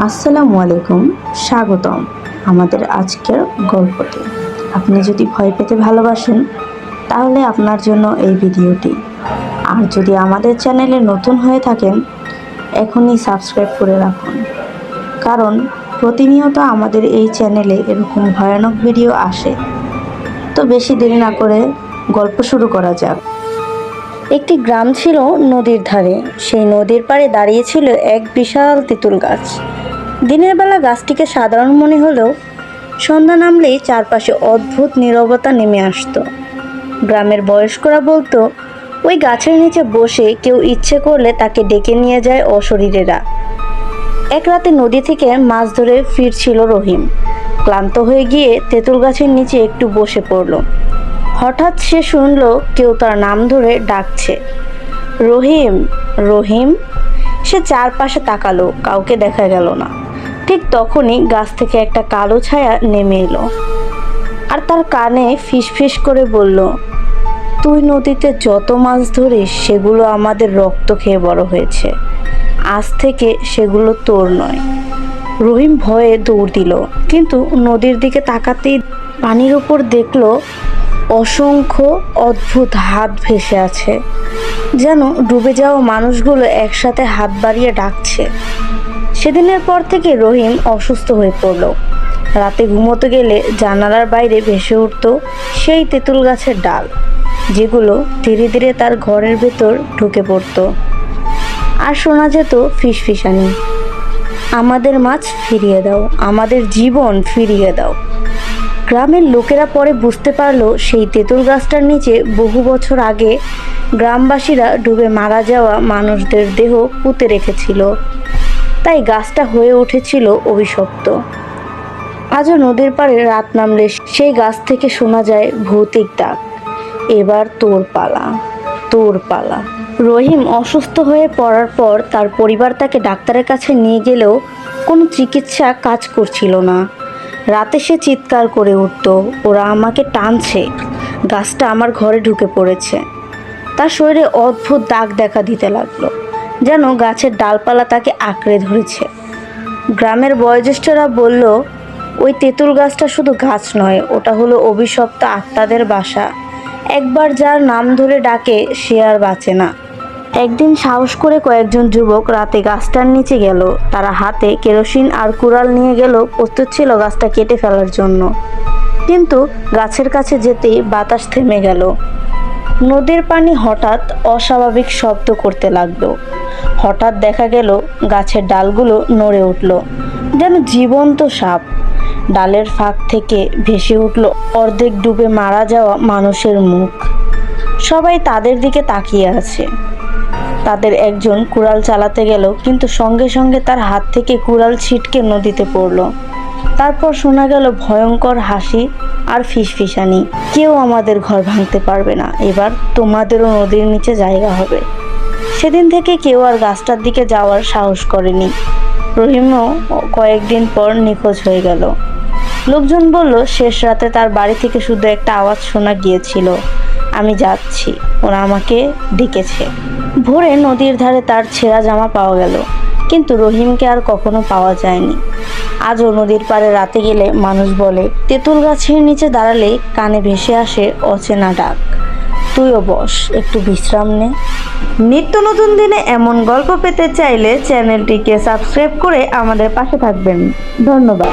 আসসালামু আলাইকুম, স্বাগতম আমাদের আজকের গল্পটি। আপনি যদি ভয় পেতে ভালোবাসেন, তাহলে আপনার জন্য এই ভিডিওটি। আর যদি আমাদের চ্যানেলে নতুন হয়ে থাকেন, এখনই সাবস্ক্রাইব করে রাখুন। কারণ প্রতিনিয়ত আমাদের এই চ্যানেলে এরকম ভয়ানক ভিডিও আসে। তো বেশি দেরি না করে গল্প শুরু করা যাক। একটি গ্রাম ছিল নদীর ধারে। সেই নদীর পাড়ে দাঁড়িয়েছিল এক বিশাল তেঁতুল গাছ। দিনের বেলা গাছটিকে সাধারণ মনে হলেও সন্ধ্যা নামলেই চারপাশে অদ্ভুত নীরবতা নেমে আসতো। গ্রামের বয়স্করা বলতো, ওই গাছের নিচে বসে কেউ ইচ্ছে করলে তাকে ডেকে নিয়ে যায় অশরীরেরা। এক রাতে নদী থেকে মাছ ধরে ফিরছিল রহিম। ক্লান্ত হয়ে গিয়ে তেঁতুল গাছের নিচে একটু বসে পড়ল। হঠাৎ সে শুনল কেউ তার নাম ধরে ডাকছে। রহিম রহিম? সে চারপাশে তাকালো, কাউকে দেখা গেল না। ঠিক তখনই গাছ থেকে একটা কালো ছায়া নেমে এলো। আর তার কানে ফিসফিস করে বলল, তুই নদীতে যত মাছ ধরিস, সেগুলো আমাদের রক্ত খেয়ে বড় হয়েছে। আজ থেকে সেগুলো তোর নয়। রহিম ভয়ে দৌড় দিল, কিন্তু নদীর দিকে তাকাতেই পানির উপর দেখল, অসংখ্য অদ্ভুত হাত ভেসে আছে। যেন ডুবে যাওয়া মানুষগুলো একসাথে হাত বাড়িয়ে ডাকছে। সেদিনের পর থেকে রহিম অসুস্থ হয়ে পড়ল। রাতে ঘুমোতে গেলে জানালার বাইরে ভেসে উঠত সেই তেঁতুল গাছের ডাল, যেগুলো ধীরে ধীরে তার ঘরের ভেতর ঢুকে পড়ত। আর শোনা যেত ফিসফিসানি, আমাদের মাছ ফিরিয়ে দাও, আমাদের জীবন ফিরিয়ে দাও। গ্রামের লোকেরা পরে বুঝতে পারল সেই তেঁতুল গাছটার নিচে বহু বছর আগে গ্রামবাসীরা ডুবে মারা যাওয়া মানুষদের দেহ পুঁতে রেখেছিল। তাই গাছটা হয়ে উঠেছিল অভিশপ্ত। আজও নদীর পাড়ে রাত নামলে সেই গাছ থেকে শোনা যায় ভৌতিক ডাক। এবার তোর পালা তোর পালা রহিম অসুস্থ হয়ে পড়ার পর তার পরিবার তাকে ডাক্তারের কাছে নিয়ে গেলেও কোনো চিকিৎসা কাজ করছিল না। রাতে সে চিৎকার করে উঠত, ওরা আমাকে টানছে। গাছটা আমার ঘরে ঢুকে পড়েছে। তার শরীরে অদ্ভুত দাগ দেখা দিতে লাগল। যেন গাছের ডালপালা তাকে আঁকড়ে ধরেছে। গ্রামের বয়োজ্যেষ্ঠরা বলল, ওই তেঁতুল গাছটা শুধু গাছ নয়, ওটা হলো অভিশপ্ত আত্মাদের বাসা। একবার যার নাম ধরে ডাকে, সে আর বাঁচে না। একদিন সাহস করে কয়েকজন যুবক রাতে গাছটার নিচে গেল। তারা হাতে কেরোসিন আর কুড়াল নিয়ে গেল, প্রস্তুত ছিল গাছটা কেটে ফেলার জন্য। কিন্তু গাছের কাছে যেতেই বাতাস থেমে গেল। নদীর পানি হঠাৎ অস্বাভাবিক শব্দ করতে লাগল। হঠাৎ দেখা গেল গাছের ডালগুলো নড়ে উঠল। যেন জীবন্ত সাপ। ডালের ফাঁক থেকে ভেসে উঠল অর্ধেক ডুবে মারা যাওয়া মানুষের মুখ। সবাই তাদের দিকে তাকিয়ে আছে। তাদের একজন কুড়াল চালাতে গেল, কিন্তু সঙ্গে সঙ্গে তার হাত থেকে কুড়াল ছিটকে নদীতে পড়ল। তারপর শোনা গেল ভয়ঙ্কর হাসি আর ফিসফিসানি। কেউ আমাদের ঘর ভাঙতে পারবে না। এবার তোমাদেরও নদীর নিচে জায়গা হবে। সেদিন থেকে কেউ আর গাছটার দিকে যাওয়ার সাহস করেনি। রহিমও কয়েকদিন পর নিখোঁজ হয়ে গেল। লোকজন বলল, শেষ রাতে তার বাড়ি থেকে শুধু একটা আওয়াজ শোনা গিয়েছিল। আমি যাচ্ছি। ওরা আমাকে ডেকেছে। ভোরে নদীর ধারে তার ছেঁড়া জামা পাওয়া গেল। কিন্তু রহিমকে আর কখনো পাওয়া যায়নি। আজও নদীর পাড়ে রাতে গেলে মানুষ বলে, তেঁতুল গাছের নিচে দাঁড়ালে কানে ভেসে আসে অচেনা ডাক। তুইও বস, একটু বিশ্রাম নে। নিত্য নতুন দিনে এমন গল্প পেতে চাইলে চ্যানেলটিকে সাবস্ক্রাইব করে আমাদের পাশে থাকবেন। ধন্যবাদ।